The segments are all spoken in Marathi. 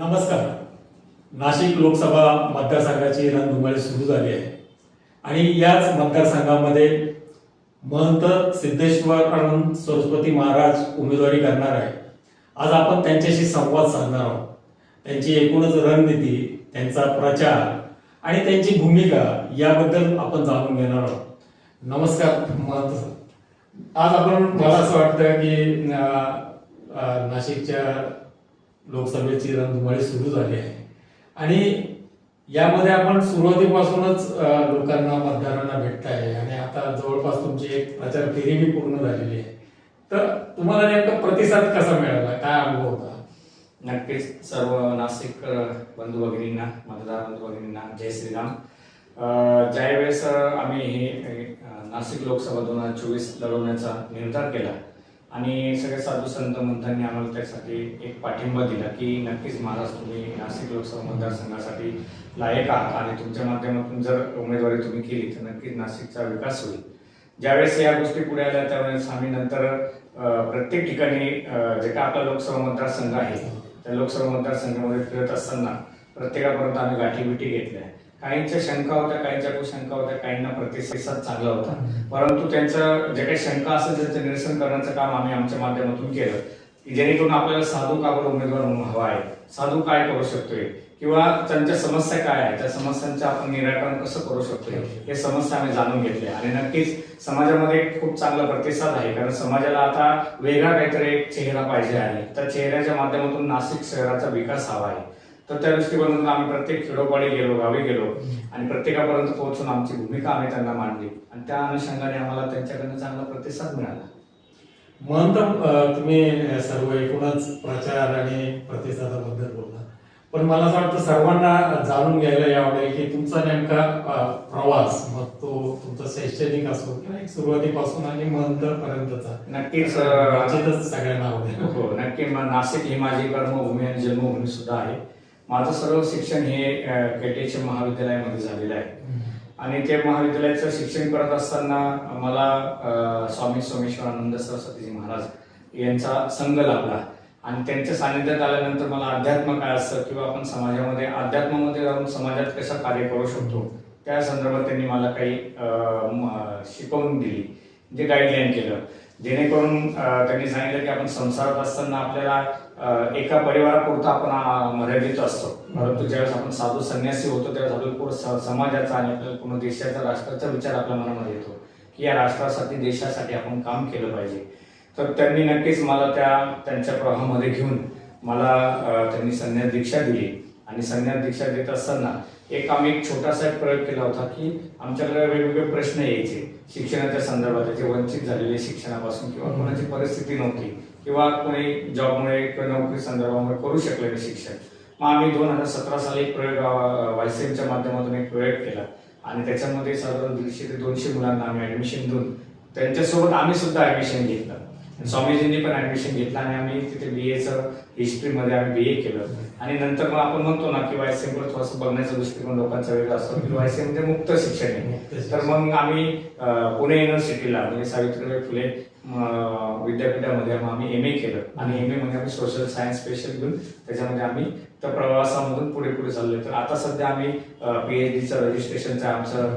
नमस्कार. नाशिक लोकसभा मतदारसंघाची रणधुमाळी सुरू झाली आहे. आणि याच मतदारसंघामध्ये महंत सिद्धेश्वरानंद सरस्वती महाराज उमेदवारी करणार आहे. आज आपण त्यांच्याशी संवाद साधणार आहोत. त्यांची एकूणच रणनीती त्यांचा प्रचार आणि त्यांची भूमिका याबद्दल आपण जाणून घेणार आहोत. नमस्कार महंत सर. आज आपण मला असं वाटतं की नाशिकच्या लोकसभेची रणधुमाळी सुरू झाली आहे. आणि यामध्ये आपण सुरुवातीपासूनच लोकांना मतदारांना भेटताय. आणि आता जवळपास तुमची एक प्रचार फेरी बी पूर्ण झालेली आहे. तर तुम्हाला नेमका प्रतिसाद कसा मिळाला? काय अनुभव होता? नक्कीच. सर्व नाशिक बंधू भगिनींना मतदार बंधू भगिनींना जय श्रीराम. ज्यावेळेस आम्ही हे नाशिक लोकसभा दोन हजार चोवीस लढवण्याचा निर्धार केला आणि सगळे साधू संत मंथांनी आम्हाला त्यासाठी एक पाठिंबा दिला की नक्कीच महाराज तुम्ही नाशिक लोकसभा मतदारसंघासाठी लायक आहात आणि तुमच्या माध्यमातून जर उमेदवारी तुम्ही केली तर नक्कीच नाशिकचा विकास होईल. ज्यावेळेस या गोष्टी पुढे आल्या त्यावेळेस आम्ही नंतर प्रत्येक ठिकाणी जे काय आपला लोकसभा मतदारसंघ आहे त्या लोकसभा मतदारसंघामध्ये फिरत असताना प्रत्येकापर्यंत आम्ही गाठी बिठी घेतल्या. काहींच्या शंका होत्या काहींच्या खूप शंका होत्या काहींना प्रतिसाद चांगला होता. परंतु त्यांचं जे काही शंका असेल त्याचं निरसन करण्याचं काम आम्ही आमच्या माध्यमातून केलं. जेणेकरून आपल्याला साधू का बरं उमेदवार हवा आहे? साधू काय करू शकतोय? किंवा त्यांच्या समस्या काय आहे त्या समस्यांचं आपण निराकरण कसं करू शकतोय? हे समस्या आम्ही जाणून घेतल्या. आणि नक्कीच समाजामध्ये खूप चांगला प्रतिसाद आहे. कारण समाजाला आता वेगळा काहीतरी एक चेहरा पाहिजे आहे. त्या चेहऱ्याच्या माध्यमातून नाशिक शहराचा विकास हवा आहे. तर त्या दृष्टिकोनातून आम्ही प्रत्येक खेडोपाडी गेलो गावी गेलो आणि प्रत्येकापर्यंत पोहोचून आमची भूमिका आम्ही त्यांना मांडली. आणि त्या अनुषंगाने आम्हाला त्यांच्याकडनं चांगला प्रतिसाद मिळाला. महंत अ, तुम्ही सर्व एकूणच प्रचार आणि प्रतिसादाबद्दल बोलला. पण मला असं वाटतं सर्वांना जाणून घ्यायला यावडेल की तुमचा नेमका प्रवास मग तो तुमचा शैक्षणिक असो किंवा एक सुरुवातीपासून आणि महंत पर्यंतचा. नक्कीच सगळ्यांना आवडेल. हो नक्की. नाशिक ही माझी कर्मभूमी आणि जन्मभूमी सुद्धा आहे. माझं सर्व शिक्षण हे केटीएच महाविद्यालयामध्ये झालेलं आहे. आणि ते महाविद्यालयाचं शिक्षण करत असताना मला स्वामी सोमेश्वरानंद सरस्वतीजी महाराज यांचा संघ लाभला. आणि त्यांच्या सानिध्यात आल्यानंतर मला अध्यात्म काय असतं किंवा आपण समाजामध्ये अध्यात्मामध्ये राहून समाजात कसं कार्य करू शकतो त्या संदर्भात त्यांनी मला काही शिकवून दिली जे गाईडलाईन केलं. जेणेकरून त्यांनी सांगितलं की आपण संसारात असताना आपल्याला एका परिवारापुरता आपण मर्यादित असतो. परंतु ज्यावेळेस आपण साधू संन्यासी होतो त्यावेळेस आपल्याला पूर्ण स- समाजाचा आणि आपल्याला पूर्ण देशाचा राष्ट्राचा विचार आपल्या मनामध्ये येतो की या राष्ट्रासाठी देशासाठी आपण काम केलं पाहिजे. तर त्यांनी नक्कीच मला त्या त्यांच्या प्रवाहामध्ये घेऊन मला त्यांनी संन्यास दीक्षा दिली. आणि संज्ञान दीक्षा देत असताना एक आम्ही एक छोटासा एक प्रयोग केला होता की आमच्याकडे वेगवेगळे प्रश्न यायचे. शिक्षणाच्या संदर्भात जे वंचित झालेले शिक्षणापासून किंवा कोणाची परिस्थिती नव्हती किंवा कोणी जॉबमुळे किंवा नोकरी संदर्भामुळे करू शकले नाही शिक्षण. मग आम्ही दोन हजार सतरा साली एक प्रयोग वायसेमच्या माध्यमातून एक प्रयोग केला. आणि त्याच्यामध्ये साधारण दीडशे ते दोनशे मुलांना आम्ही ऍडमिशन देऊन त्यांच्यासोबत आम्ही सुद्धा ऍडमिशन घेतलं. स्वामीजींनी पण ऍडमिशन घेतलं आणि आम्ही तिथे बी एचं हिस्ट्रीमध्ये आम्ही बी ए केलं. आणि नंतर मग आपण म्हणतो ना की वायसीएमकडे थोडंसं बघण्याचा दृष्टिकोन लोकांचा वेगळा असतो की वायसीएम म्हणजे मुक्त शिक्षण आहे. तर मग आम्ही पुणे युनिव्हर्सिटीला म्हणजे सावित्रीबाई फुले विद्यापीठामध्ये मग आम्ही एम ए केलं. आणि एम ए मध्ये आम्ही सोशल सायन्स स्पेशल घेऊन त्याच्यामध्ये आम्ही त्या प्रवासामधून पुढे पुढे चाललोय. तर आता सध्या आम्ही पीएचडीचं रजिस्ट्रेशनचं आमचं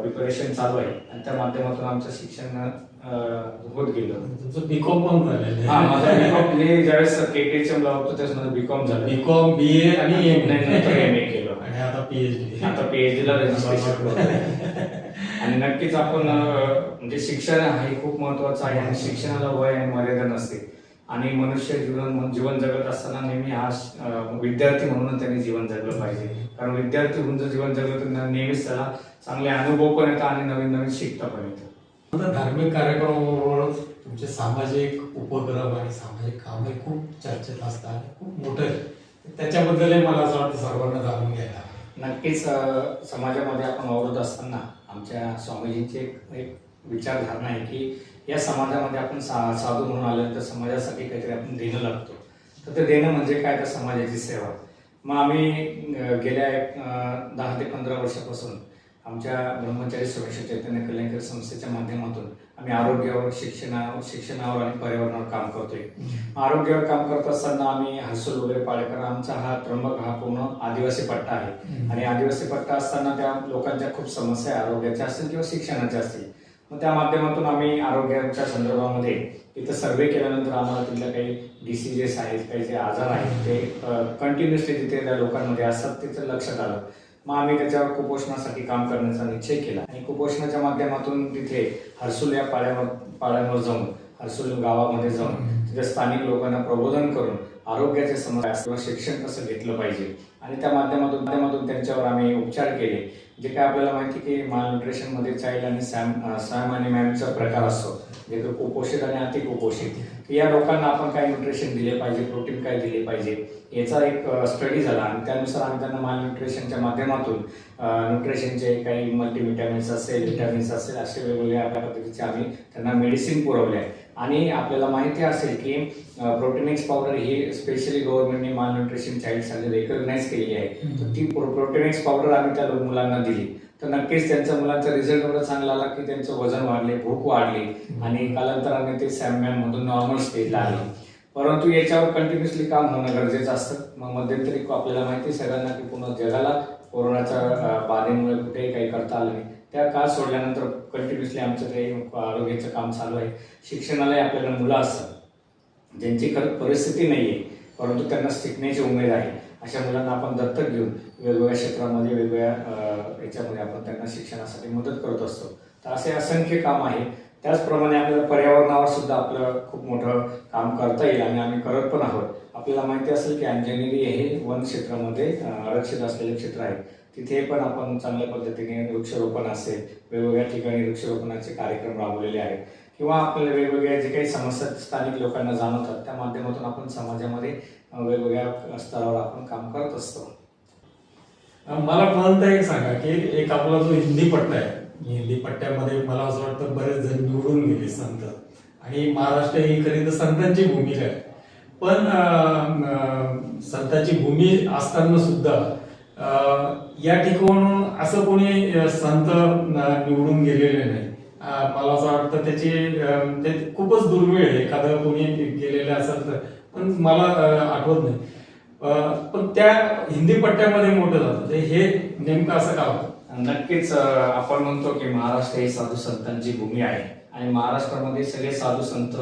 प्रिपरेशन चालू आहे. आणि त्या माध्यमातून आमचं शिक्षण होत गेलं. तुमचं बीकॉम पण झालेलं हा माझा बीकॉम मी ज्यावेळेस केटीएचएम ला होतो त्यावेळेस माझं बीकॉम झालं. बीकॉम बी ए आणि एम नंतर एम ए केलं. आणि आता पीएचडी आता पीएचडी ला रजिस्ट्रेशन आणि नक्कीच आपण म्हणजे शिक्षण हे खूप महत्वाचं आहे आणि शिक्षणाला वय आणि मर्यादा नसते. आणि मनुष्य जीवन जीवन जगत असताना नेहमी हा विद्यार्थी म्हणून त्यांनी जीवन जगलं पाहिजे. कारण विद्यार्थी म्हणून जर जीवन जगलं तर नेहमीच त्याला चांगले अनुभव पण येतात आणि नवीन नवीन शिकता पण येतं आता धार्मिक कार्यक्रमाबरोबरच तुमचे सामाजिक उपक्रम आणि सामाजिक काम हे खूप चर्चेत असतात खूप मोठं आहेत. त्याच्याबद्दलही मला असं वाटतं सर्वांना जाणून घ्यायला नक्कीच समाजामध्ये आपण वावरत असताना आमच्या स्वामीजींची एक एक विचारधारणा आहे की या समाजामध्ये आपण सा साधू म्हणून आल्यानंतर समाजासाठी काहीतरी आपण देणं लागतो. तर ते देणं म्हणजे काय? तर समाजाची सेवा. मग आम्ही गेल्या एक, दहा ते पंधरा वर्षापासून आमच्या ब्रह्मचारी सुरक्षा चैतन्य कल्याणकारी संस्थेच्या माध्यमातून आम्ही आरोग्यावर शिक्षणावर शिक्षणावर आणि पर्यावरणावर काम करतोय. आरोग्यावर काम करत असताना आम्ही हर्सूल वगैरे पाळेकर आमचा हा त्र्यंबक हा पूर्ण आदिवासी पट्टा आहे. आणि आदिवासी पट्टा असताना त्या लोकांच्या खूप समस्या आरोग्याच्या असतील किंवा शिक्षणाच्या असतील. मग त्या माध्यमातून आम्ही आरोग्याच्या संदर्भामध्ये इथं सर्वे केल्यानंतर आम्हाला तिथल्या काही डिसिजेस आहेत काही जे आजार आहेत ते कंटिन्युअसली तिथे त्या लोकांमध्ये असतात तिथं लक्षात आलं. मग आम्ही त्याच्यावर कुपोषणासाठी काम करण्याचा निश्चय केला. आणि कुपोषणाच्या माध्यमातून तिथे हर्सुल या पाड्यावर पाड्यांवर जाऊन हर्सुल गावामध्ये जाऊन तिथे स्थानिक लोकांना प्रबोधन करून आरोग्याचे समस्या किंवा शिक्षण कसं घेतलं पाहिजे. आणि त्या माध्यमातून माध्यमातून त्यांच्यावर आम्ही उपचार केले. जे काय आपल्याला माहिती की मालन्युट्रिशन चाईल्ड चाइल्ड आणि सॅम सॅम आणि मॅमचा प्रकार असतो. जे कुपोषित आणि अतिकुपोषित. या लोकांना आपण काय न्यूट्रिशन दिले पाहिजे प्रोटीन काय दिले पाहिजे याचा एक स्टडी झाला. आणि त्यानुसार आम्ही त्यांना माल न्यूट्रिशनच्या माध्यमातून न्यूट्रिशनचे काही मल्टीव्हिटॅमिन्स असेल व्हिटॅमिन्स असेल असे वेगवेगळ्या पद्धतीचे आम्ही त्यांना मेडिसिन पुरवले आहे. आणि आपल्याला माहिती असेल की प्रोटीनिक्स पावडर ही स्पेशली गव्हर्नमेंटने माल न्यूट्रिशन चाइल्डसाठी रेकग्नाईज केलेली आहे. तर ती प्रोटीनिक्स पावडर आम्ही त्या मुलांना दिली. तर नक्कीच त्यांच्या मुलांचा रिझल्ट एवढा चांगला आला की त्यांचं वजन वाढले भूक वाढली आणि कालांतराने ते सॅमॅनमधून नॉर्मल स्टेजला आले. परंतु याच्यावर कंटिन्युअसली काम होणं गरजेचं असतं. मग मध्यंतरी आपल्याला माहिती आहे सगळ्यांना की पूर्ण जगाला कोरोनाच्या बाधेमुळे कुठेही काही करता आलं नाही. त्या काळ सोडल्यानंतर कंटिन्युअसली आमचं ते आरोग्याचं काम चालू आहे. शिक्षणालाही आपल्याला मुलं असतात. ज्यांची खरं परिस्थिती नाही आहे परंतु त्यांना शिकण्याची उमेद आहे. अशा मुलांना आपण दत्तक घेऊन वेगवेगळ्या क्षेत्रामध्ये वेगवेगळ्या याच्यामध्ये आपण त्यांना शिक्षणासाठी मदत करत असतो. तर असे असंख्य काम आहे. त्याचप्रमाणे आपल्याला पर्यावरणावर सुद्धा आपलं खूप मोठं काम करता येईल आणि आम्ही करत पण आहोत. आपल्याला माहिती असेल की अंजनेरी हे वन क्षेत्रामध्ये आरक्षित असलेले क्षेत्र आहे. तिथे पण आपण चांगल्या पद्धतीने वृक्षारोपण असेल वेगवेगळ्या ठिकाणी वृक्षारोपणाचे कार्यक्रम राबवलेले आहेत. किंवा आपल्याला वेगवेगळ्या जे काही समस्या स्थानिक लोकांना जाणवतात त्या माध्यमातून आपण समाजामध्ये वेगवेगळ्या स्तरावर आपण काम करत असतो. मला पर्यंत एक सांगा की एक आपला जो हिंदी पट्टा आहे हिंदी पट्ट्यामध्ये मला असं वाटतं बरेच जण निवडून गेले संत. आणि महाराष्ट्र ही खरी तर संतांची भूमिका आहे. पण संतांची भूमी असताना सुद्धा या ठिकाणून असं कोणी संत निवडून गेलेले नाही. मला असं वाटतं त्याची ते खूपच दुर्मिळ आहे. एखादं कोणी गेलेलं असेल तर. पण मला आठवत नाही. पण त्या हिंदी पट्ट्यामध्ये मोठं झालं ते म्हणजे हे नेमकं असं का होतं? नक्कीच आपण म्हणतो की महाराष्ट्र ही साधू संतांची भूमी आहे. आणि महाराष्ट्रामध्ये सगळे साधू संत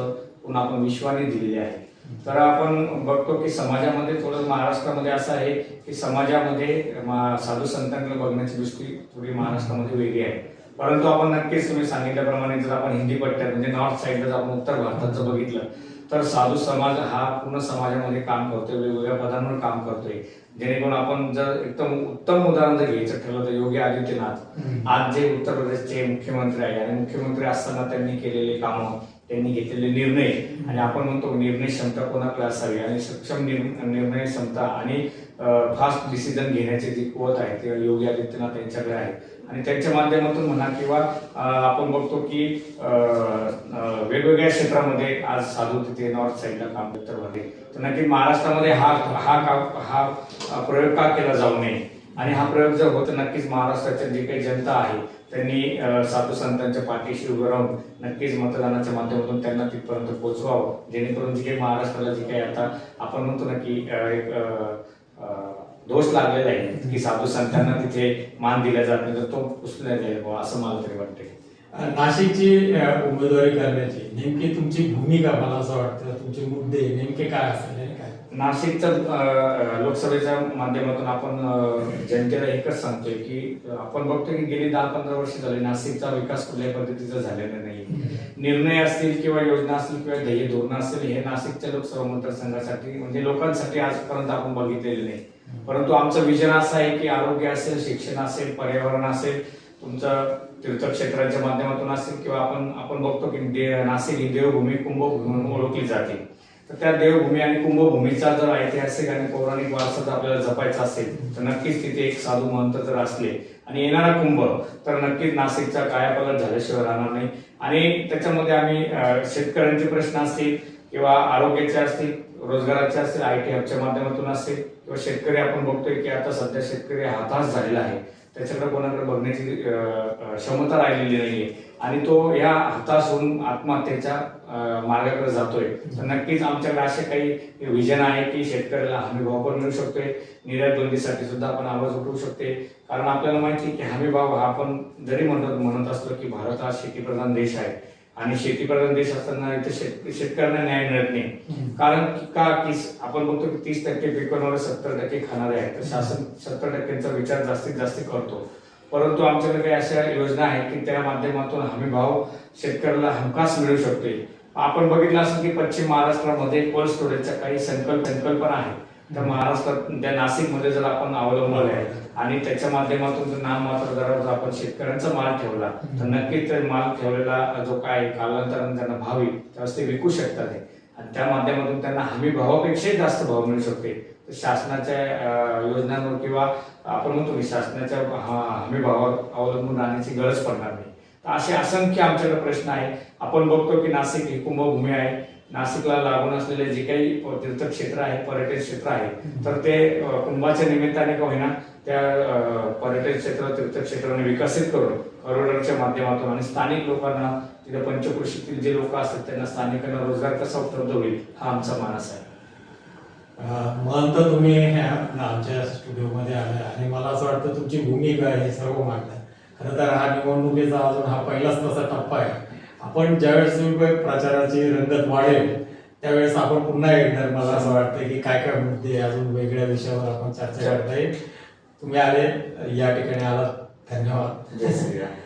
पुन्हा आपण विश्वाने दिलेले आहे तर आपण बघतो की समाजामध्ये थोडं महाराष्ट्रामध्ये असं आहे की समाजामध्ये मा- साधू संतांकडे बघण्याची दृष्टी थोडी महाराष्ट्रामध्ये वेगळी आहे. परंतु आपण नक्कीच तुम्ही सांगितल्याप्रमाणे जर आपण हिंदी पट्ट्यात म्हणजे नॉर्थ साईडला जर आपण उत्तर भारतात जर बघितलं तर साधू समाज हा पूर्ण समाजामध्ये काम करतोय वेगवेगळ्या पदांवर काम करतोय. जेणेकरून आपण जर एकदम उत्तम उदाहरण जर घ्यायचं ठरलं तर योगी आदित्यनाथ. आज जे उत्तर प्रदेशचे मुख्यमंत्री आहे आणि मुख्यमंत्री असताना त्यांनी केलेले कामं त्यांनी घेतलेले निर्णय. आणि आपण म्हणतो निर्णय क्षमता कोणाकडे असावी? आणि सक्षम निर्- निर्णय क्षमता आणि फास्ट डिसिजन घेण्याची जी कुवत आहे ते योगी आदित्यनाथ यांच्याकडे आहे आणि त्यांच्या माध्यमातून म्हणा किंवा आपण बघतो की वेगवेगळ्या क्षेत्रामध्ये आज साधू तिथे नॉर्थ साईडला काम उत्तरमध्ये तर नक्की महाराष्ट्रामध्ये हा हा का- हा प्रयोग का केला जाऊ नये? आणि हा प्रयोग जर होत नक्कीच महाराष्ट्राच्या जी काही जनता आहे त्यांनी साधू संतांच्या पाठीशी उभं राहून नक्कीच मतदानाच्या माध्यमातून त्यांना तिथपर्यंत पोहोचवावं. जेणेकरून जी काही महाराष्ट्राला जी काही आता आपण म्हणतो ना की एक दोष लागलेला आहे. की साधू संतांना तिथे मान दिला जात नाही तर तो पुसला जाईल बुवा, असं मला तरी वाटते नाशिकची उमेदवारी करण्याची नेमकी तुमची भूमिका मला असं वाटतं तुमचे मुद्दे नेमके काय काय? नाशिकच्या लोकसभेच्या माध्यमातून आपण जनतेला एकच सांगतोय की आपण बघतोय की गेली दहा पंधरा वर्ष झाले नाशिकचा विकास कुठल्याही पद्धतीचा झालेला नाही. निर्णय असतील किंवा योजना असतील किंवा ध्येय धोरण असतील हे नाशिकच्या लोकसभा मतदारसंघासाठी म्हणजे लोकांसाठी आजपर्यंत आपण बघितलेले नाही. परंतु आमचं विजन असं आहे की आरोग्य असेल शिक्षण असेल पर्यावरण असेल तुमचं तीर्थक्षेत्रांच्या माध्यमातून असेल किंवा आपण आपण बघतो की दे- नाशिक ही देवभूमी कुंभभूमी म्हणून ओळखली जाते. तर त्या देवभूमी आणि कुंभभूमीचा जर ऐतिहासिक आणि पौराणिक वारसा जर आपल्याला जपायचा असेल तर नक्कीच तिथे एक साधू महंत जर असले. आणि येणारा कुंभ तर नक्कीच नाशिकचा कायापालट झाल्याशिवाय राहणार नाही. आणि त्याच्यामध्ये आम्ही शेतकऱ्यांचे प्रश्न असतील किंवा आरोग्याचे असतील रोजगाराचे असतील आय टी हबच्या माध्यमातून असतील किंवा शेतकरी आपण बघतोय की आता सध्या शेतकरी हताश झालेला आहे. त्याच्याकडे कोणाकडे बघण्याची क्षमता राहिलेली नाहीये. आणि तो या हताश होऊन आत्महत्येच्या मार्गाकडे जातोय. तर नक्कीच आमच्याकडे असे काही विजन आहे की शेतकऱ्याला हमी भाव पण मिळू शकतोय. निर्यात बंदीसाठी सुद्धा आपण आवाज उठवू शकते कारण आपल्याला माहिती आहे की हमी भाव हा आपण जरी म्हणत म्हणत असतो की भारत हा शेतीप्रधान देश आहे. आणि शेतीप्रधान देश असताना इथे शेत शेतकऱ्यांना न्याय मिळत नाही. कारण की- का आपण बघतो की तीस टक्के पिकवणारे सत्तर टक्के खाणारे आहेत. तर शासन सत्तर टक्क्यांचा विचार जास्तीत जास्त करतो. परंतु आमच्याकडे काही अशा योजना आहेत की त्या माध्यमातून हमी भाव शेतकऱ्याला हमखास मिळू शकते आपण बघितलं असेल की पश्चिम महाराष्ट्रामध्ये कोल्ड स्टोरेजच्या काही संकल्प संकल्पना आहेत. तर महाराष्ट्रात त्या नाशिकमध्ये जर आपण अवलंबले आहे आणि त्याच्या माध्यमातून जर नाममात्र दरावर जर आपण शेतकऱ्यांचा माल ठेवला तर नक्कीच ते माल ठेवलेला जो काय कालांतराने त्यांना भाव येईल त्यावेळेस ते विकू शकतात आणि त्या माध्यमातून त्यांना हमी भावापेक्षाही जास्त भाव मिळू शकते. तर शासनाच्या योजनांवर किंवा आपण म्हणतो की शासनाच्या हमी भावावर अवलंबून राहण्याची गरज पडणार नाही. तर असे असंख्य आमच्याकडे प्रश्न आहे आपण बघतो की नाशिक ही कुंभभूमी आहे. नाशिकला लागून असलेले जे काही तीर्थक्षेत्र आहे पर्यटन क्षेत्र आहे तर ते कुंभाच्या निमित्ताने का होईना त्या पर्यटन क्षेत्र तीर्थक्षेत्राने विकसित करून कॉरिडॉरच्या माध्यमातून आणि स्थानिक लोकांना तिथे पंचकृषीतील जे लोक असतात त्यांना स्थानिकांना रोजगार कसा उपलब्ध होईल हा आमचा मानस आहे. अं, महंत तुम्ही ह्या आमच्या स्टुडिओमध्ये आले आणि मला असं वाटतं तुमची भूमिका हे सर्व मागणं खरं तर हा निवडणुकीचा अजून हा पहिलाच तसा टप्पा आहे. आपण ज्यावेळेस तुम्ही प्रचाराची रंगत वाढेल त्यावेळेस आपण पुन्हा येणार. मला असं वाटतं की काय काय मुद्दे अजून वेगळ्या विषयावर आपण चर्चा करता येईल. तुम्ही आले या ठिकाणी आलात. धन्यवाद. जय श्रीराम